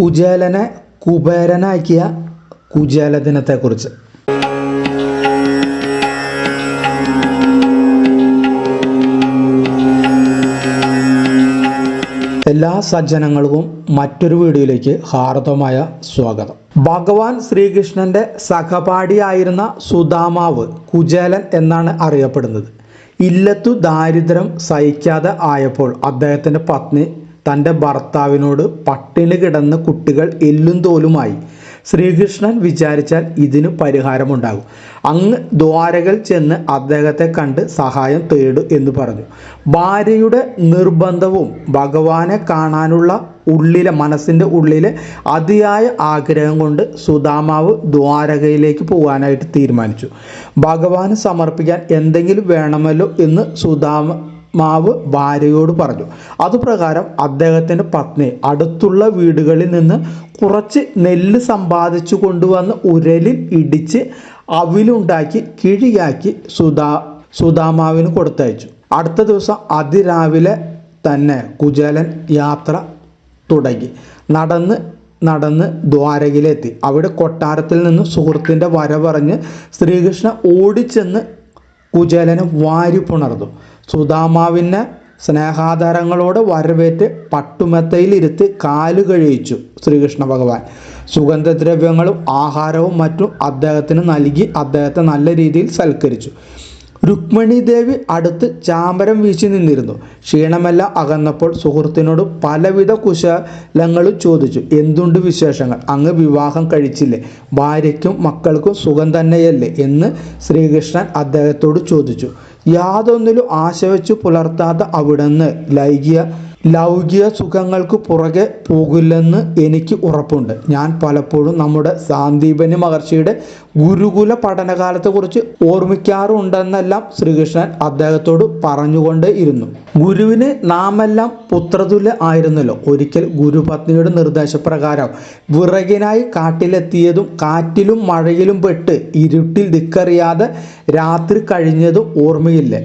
കുചേലനെ കുബേരനാക്കിയ കുചേല ദിനത്തെക്കുറിച്ച്. എല്ലാ സജ്ജനങ്ങൾക്കും മറ്റൊരു വീഡിയോയിലേക്ക് ഹാർദമായ സ്വാഗതം. ഭഗവാൻ ശ്രീകൃഷ്ണന്റെ സഹപാഠിയായിരുന്ന സുദാമാവ് കുചേലൻ എന്നാണ് അറിയപ്പെടുന്നത്. ഇല്ലത്തു ദാരിദ്ര്യം സഹിക്കാതെ ആയപ്പോൾ അദ്ദേഹത്തിന്റെ പത്നി തന്റെ ഭർത്താവിനോട് പട്ടിണി കിടന്ന കുട്ടികൾ എല്ലും തോലുമായി. ശ്രീകൃഷ്ണൻ വിചാരിച്ചാൽ ഇതിന് പരിഹാരമുണ്ടാകും. അങ്ങ് ദ്വാരകൾ ചെന്ന് അദ്ദേഹത്തെ കണ്ട് സഹായം തേടു എന്ന് പറഞ്ഞു. ഭാര്യയുടെ നിർബന്ധവും ഭഗവാനെ കാണാനുള്ള ഉള്ളിലെ മനസ്സിന്റെ ഉള്ളിലെ അതിയായ ആഗ്രഹം കൊണ്ട് സുദാമാവ് ദ്വാരകയിലേക്ക് പോകാനായിട്ട് തീരുമാനിച്ചു. ഭഗവാന് സമർപ്പിക്കാൻ എന്തെങ്കിലും വേണമല്ലോ എന്ന് സുദാമ മാവ് ഭാര്യയോട് പറഞ്ഞു. അതുപ്രകാരം അദ്ദേഹത്തിന്റെ പത്നി അടുത്തുള്ള വീടുകളിൽ നിന്ന് കുറച്ച് നെല്ല് സമ്പാദിച്ചു കൊണ്ടുവന്ന് ഉരലിൽ ഇടിച്ച് അവിലുണ്ടാക്കി കിഴിയാക്കി സുധാ സുധാമാവിന് കൊടുത്തയച്ചു. അടുത്ത ദിവസം അതിരാവിലെ തന്നെ കുചേലൻ യാത്ര തുടങ്ങി. നടന്ന് നടന്ന് ദ്വാരകയിലെത്തി. അവിടെ കൊട്ടാരത്തിൽ നിന്ന് സുഹൃത്തിന്റെ വരവറിഞ്ഞ് ശ്രീകൃഷ്ണ ഓടിച്ചെന്ന് കുചേലനെ വാരിപ്പുണർന്നു സുധാമാവിനെ സ്നേഹാധാരങ്ങളോട് വരവേറ്റ് പട്ടുമെത്തയിലിരുത്തി കാലു കഴിയിച്ചു ശ്രീകൃഷ്ണ ഭഗവാൻ. സുഗന്ധദ്രവ്യങ്ങളും ആഹാരവും മറ്റും അദ്ദേഹത്തിന് നൽകി അദ്ദേഹത്തെ നല്ല രീതിയിൽ സൽക്കരിച്ചു. രുക്മിണി ദേവി അടുത്ത് ചാമരം വീശി നിന്നിരുന്നു. ക്ഷീണമെല്ലാം അകന്നപ്പോൾ സുഹൃത്തിനോട് പലവിധ കുശലങ്ങളും ചോദിച്ചു. എന്തുണ്ട് വിശേഷങ്ങൾ? അങ്ങ് വിവാഹം കഴിച്ചില്ലേ? ഭാര്യയ്ക്കും മക്കൾക്കും സുഖം തന്നെയല്ലേ എന്ന് ശ്രീകൃഷ്ണൻ അദ്ദേഹത്തോട് ചോദിച്ചു. യാതൊന്നിലും ആശ പുലർത്താതെ പുലർത്താത്ത അവിടുന്ന് ലൈംഗിക ലൗകിക സുഖങ്ങൾക്ക് പുറകെ പോകില്ലെന്ന് എനിക്ക് ഉറപ്പുണ്ട്. ഞാൻ പലപ്പോഴും നമ്മുടെ സാന്ദീപനി മഹർഷിയുടെ ഗുരുകുല പഠനകാലത്തെക്കുറിച്ച് ഓർമ്മിക്കാറുണ്ടെന്നെല്ലാം ശ്രീകൃഷ്ണൻ അദ്ദേഹത്തോട് പറഞ്ഞുകൊണ്ട് ഇരുന്നു. ഗുരുവിന് നാമെല്ലാം പുത്രതുല്യ ആയിരുന്നല്ലോ. ഒരിക്കൽ ഗുരുപത്നിയുടെ നിർദ്ദേശപ്രകാരം വിറകിനായി കാട്ടിലെത്തിയതും കാറ്റിലും മഴയിലും പെട്ട് ഇരുട്ടിൽ ദിക്കറിയാതെ രാത്രി കഴിഞ്ഞതും ഓർമ്മയില്ലേ?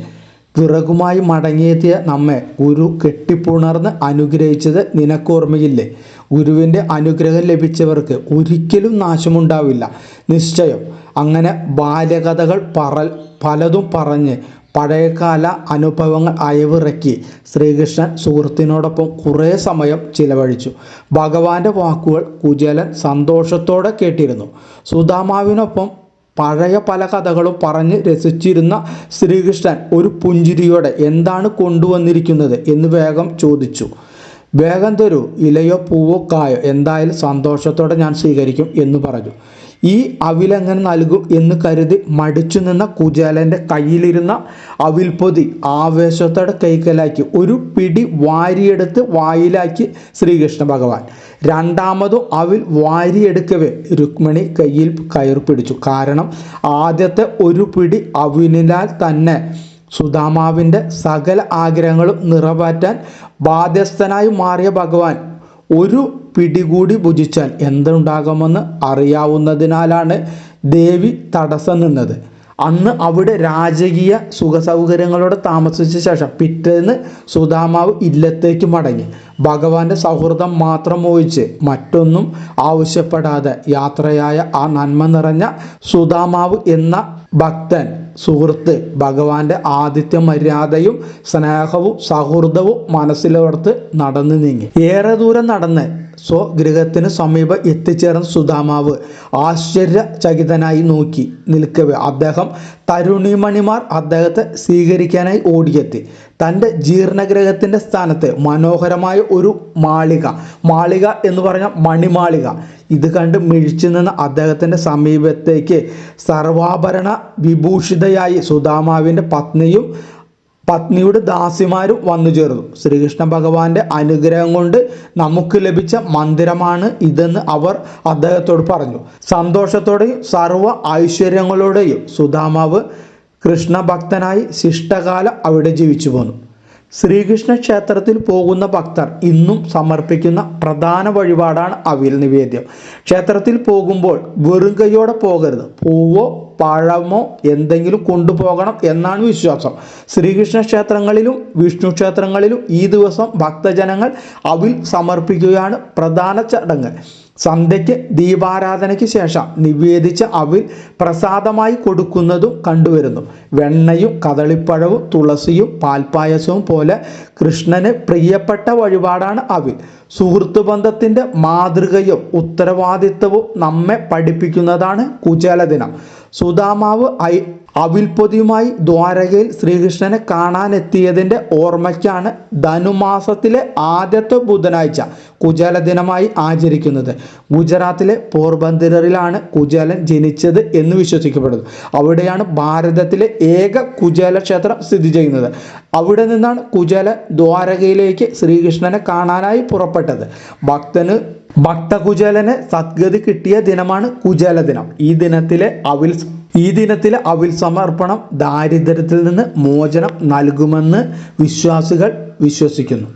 വിറകുമായി മടങ്ങിയെത്തിയ നമ്മെ ഗുരു കെട്ടിപ്പുണർന്ന് അനുഗ്രഹിച്ചത് നിനക്കോർമ്മയില്ലേ? ഗുരുവിന്റെ അനുഗ്രഹം ലഭിച്ചവർക്ക് ഒരിക്കലും നാശമുണ്ടാവില്ല. നിശ്ചയം. അങ്ങനെ ബാല്യകഥകൾ പറ പലതും പറഞ്ഞ് പഴയകാല അനുഭവങ്ങൾ അയവിറക്കി ശ്രീകൃഷ്ണൻ സുഹൃത്തിനോടൊപ്പം കുറേ സമയം ചിലവഴിച്ചു. ഭഗവാന്റെ വാക്കുകൾ കുചേലൻ സന്തോഷത്തോടെ കേട്ടിരുന്നു. സുധാമാവിനൊപ്പം പഴയ പല കഥകളും പറഞ്ഞ് രസിച്ചിരുന്ന ശ്രീകൃഷ്ണൻ ഒരു പുഞ്ചിരിയോടെ എന്താണ് കൊണ്ടുവന്നിരിക്കുന്നത് എന്ന് വേഗം ചോദിച്ചു. വേഗം തരൂ ഇലയോ പൂവോ കായോ എന്തായാലും സന്തോഷത്തോടെ ഞാൻ സ്വീകരിക്കും എന്ന് പറഞ്ഞു. ഈ അവിലെങ്ങനെ നൽകും എന്ന് കരുതി മടിച്ചു നിന്ന കുചേലന്റെ കയ്യിലിരുന്ന അവിൽപ്പൊതി ആവേശത്തോടെ കൈക്കലാക്കി ഒരു പിടി വാരിയെടുത്ത് വായിലാക്കി ശ്രീകൃഷ്ണ ഭഗവാൻ. രണ്ടാമതും അവൻ വാരിയെടുക്കവേ. രുക്മിണി കയ്യിൽ കയർ പിടിച്ചു. കാരണം ആദ്യത്തെ ഒരു പിടി അവിലിനാൽ തന്നെ. സുധാമാവിന്റെ സകല ആഗ്രഹങ്ങളും നിറവേറ്റാൻ ബാധ്യസ്ഥനായി മാറിയ ഭഗവാൻ ഒരു പിടികൂടി ഭുജിച്ചാൽ എന്തുണ്ടാകുമെന്ന് അറിയാവുന്നതിനാലാണ് ദേവി തടസ്സം നിന്നത്. അന്ന് അവിടെ രാജകീയ സുഖസൗകര്യങ്ങളോടെ താമസിച്ച ശേഷം പിറ്റേന്ന് സുധാമാവ് ഇല്ലത്തേക്ക് മടങ്ങി. ഭഗവാന്റെ സൗഹൃദം മാത്രം മോഹിച്ച് മറ്റൊന്നും ആവശ്യപ്പെടാതെ യാത്രയായ ആ നന്മ നിറഞ്ഞ സുധാമാവ് എന്ന ഭക്തൻ സുഹൃത്ത് ഭഗവാന്റെ ആദിത്യ മര്യാദയും സ്നേഹവും സൗഹൃദവും മനസ്സിലോർത്ത് നടന്നു നീങ്ങി. ഏറെ ദൂരം നടന്ന് സ്വഗൃഹത്തിന് സമീപം എത്തിച്ചേർന്ന സുധാമാവ് ആശ്ചര്യചകിതനായി നോക്കി നിൽക്കവേ. അദ്ദേഹം തരുണിമണിമാർ അദ്ദേഹത്തെ സ്വീകരിക്കാനായി ഓടിയെത്തി. തന്റെ ജീർണഗ്രഹത്തിന്റെ സ്ഥാനത്ത് മനോഹരമായ ഒരു മാളിക. മാളിക എന്ന് പറഞ്ഞ മണിമാളിക. ഇത് കണ്ട് മിഴിച്ചു നിന്ന അദ്ദേഹത്തിന്റെ സമീപത്തേക്ക് സർവാഭരണ വിഭൂഷിതയായി സുധാമാവിന്റെ പത്നിയും പത്നിയുടെ ദാസിമാരും വന്നു ചേർന്നു. ശ്രീകൃഷ്ണ ഭഗവാന്റെ അനുഗ്രഹം കൊണ്ട് നമുക്ക് ലഭിച്ച മന്ദിരമാണ് ഇതെന്ന് അവർ അദ്ദേഹത്തോട് പറഞ്ഞു. സന്തോഷത്തോടെയും സർവ ഐശ്വര്യങ്ങളോടെയും സുധാമാവ് കൃഷ്ണഭക്തനായി ശിഷ്ടകാലം അവിടെ ജീവിച്ചു പോന്നു. ശ്രീകൃഷ്ണ ക്ഷേത്രത്തിൽ പോകുന്ന ഭക്തർ ഇന്നും സമർപ്പിക്കുന്ന പ്രധാന വഴിപാടാണ് അവിൽ നിവേദ്യം. ക്ഷേത്രത്തിൽ പോകുമ്പോൾ വെറും കൈയോടെ പോകരുത്. പൂവോ പഴമോ എന്തെങ്കിലും കൊണ്ടുപോകണം എന്നാണ് വിശ്വാസം. ശ്രീകൃഷ്ണ ക്ഷേത്രങ്ങളിലും വിഷ്ണു ക്ഷേത്രങ്ങളിലും ഈ ദിവസം ഭക്തജനങ്ങൾ അവിൽ സമർപ്പിക്കുകയാണ് പ്രധാന ചടങ്ങ്. സന്ധ്യയ്ക്ക് ദീപാരാധനയ്ക്ക് ശേഷം നിവേദിച്ച അവിൽ പ്രസാദമായി കൊടുക്കുന്നതും കണ്ടുവരുന്നു. വെണ്ണയും കദളിപ്പഴവും തുളസിയും പാൽപ്പായസവും പോലെ കൃഷ്ണന് പ്രിയപ്പെട്ട വഴിപാടാണ് അവിൽ. സുഹൃത്ത് ബന്ധത്തിന്റെ മാതൃകയും ഉത്തരവാദിത്വവും നമ്മെ പഠിപ്പിക്കുന്നതാണ് കുചേല ദിനം സുധാമാവ് ഐ അവിൽപ്പൊതിയുമായി ദ്വാരകയിൽ ശ്രീകൃഷ്ണനെ കാണാനെത്തിയതിന്റെ ഓർമ്മയ്ക്കാണ് ധനുമാസത്തിലെ ആദ്യത്തെ ബുധനാഴ്ച കുചേല ദിനമായി ആചരിക്കുന്നത്. ഗുജറാത്തിലെ പോർബന്ദറിലാണ് കുചേലൻ ജനിച്ചത് എന്ന് വിശ്വസിക്കപ്പെടുന്നു. അവിടെയാണ് ഭാരതത്തിലെ ഏക കുചേല ക്ഷേത്രം സ്ഥിതി ചെയ്യുന്നത്. അവിടെ നിന്നാണ് കുചേല ദ്വാരകയിലേക്ക് ശ്രീകൃഷ്ണനെ കാണാനായി പുറപ്പെട്ടത്. ഭക്തന് ഭക്തകുചേലന് സദ്ഗതി കിട്ടിയ ദിനമാണ് കുചേല ദിനം. ഈ ദിനത്തിലെ അവിൽ ഈ ദിനത്തിലെ അവിൽ സമർപ്പണം ദാരിദ്ര്യത്തിൽ നിന്ന് മോചനം നൽകുമെന്ന് വിശ്വാസികൾ വിശ്വസിക്കുന്നു.